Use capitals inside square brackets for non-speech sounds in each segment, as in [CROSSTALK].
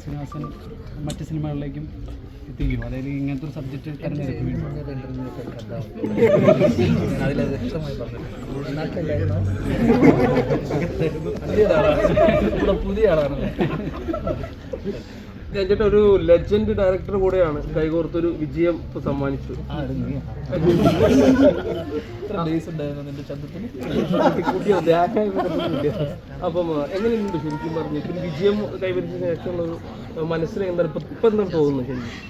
ശ്രീനിവാസൻ മറ്റ് സിനിമകളിലേക്കും എത്തിക്കും അതായത് ഇങ്ങനത്തെ ഒരു സബ്ജക്റ്റ് തിരഞ്ഞെടുക്കും [LAUGHS] പുതിയ ആളാണ്. ഞാൻ ഒരു ലെജൻഡ് ഡയറക്ടർ കൂടെയാണ് കൈകോർത്തൊരു വിജയം ഇപ്പൊ സമ്മാനിച്ചു. അപ്പം എങ്ങനെയുണ്ട് ശരിക്കും പറഞ്ഞു? വിജയം കൈവരിച്ച ശേഷമുള്ള എന്താണ് ഇപ്പൊ ഇപ്പൊ എന്താണ് തോന്നുന്നത് ശരിക്കും?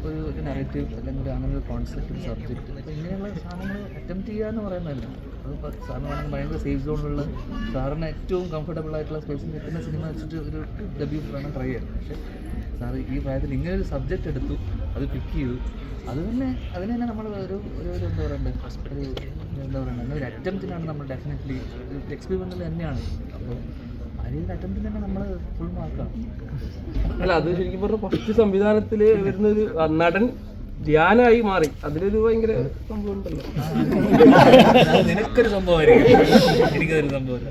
ഒരു ഒരു നറേറ്റീവ് അല്ലെങ്കിൽ അങ്ങനെ ഒരു കോൺസെപ്റ്റ് ഒരു സബ്ജക്റ്റ് അപ്പോൾ ഇങ്ങനെയുള്ള സാധനങ്ങൾ അറ്റംപ്റ്റ് ചെയ്യുക എന്ന് പറയുന്നതല്ല. അത് സാറിന് വേണമെങ്കിൽ ഭയങ്കര സേഫ് സോണിലുള്ള സാറിന് ഏറ്റവും കംഫർട്ടബിൾ ആയിട്ടുള്ള സ്പേസിൽ നിൽക്കുന്ന സിനിമ വെച്ചിട്ട് ഒരു ഡെബ്യൂ വേണം ട്രൈ ചെയ്യാൻ പക്ഷേ സാറ് ഈ പ്രായത്തിൽ ഇങ്ങനെ ഒരു സബ്ജക്റ്റ് എടുത്തു അത് പിക്ക് ചെയ്തു അത് തന്നെ അതിന് തന്നെ നമ്മൾ ഒരു ഒരു എന്താ പറയണ്ടേ? ഒരു എന്താ പറയുക ഒരു അറ്റംപ്റ്റിനാണ് നമ്മൾ ഡെഫിനറ്റ്ലി എക്സ്പെരിമെന്റിൽ തന്നെയാണ്. അപ്പോൾ അല്ല അത് ശരിക്കും പറഞ്ഞ ഫസ്റ്റ് സംവിധാനത്തിൽ വരുന്നൊരു നടൻ ധ്യാനായി മാറി. അതിലൊരു ഭയങ്കര സംഭവം ഉണ്ടല്ലോ നിനക്കൊരു സംഭവമായിരിക്കും. എനിക്കതൊരു സംഭവമില്ല.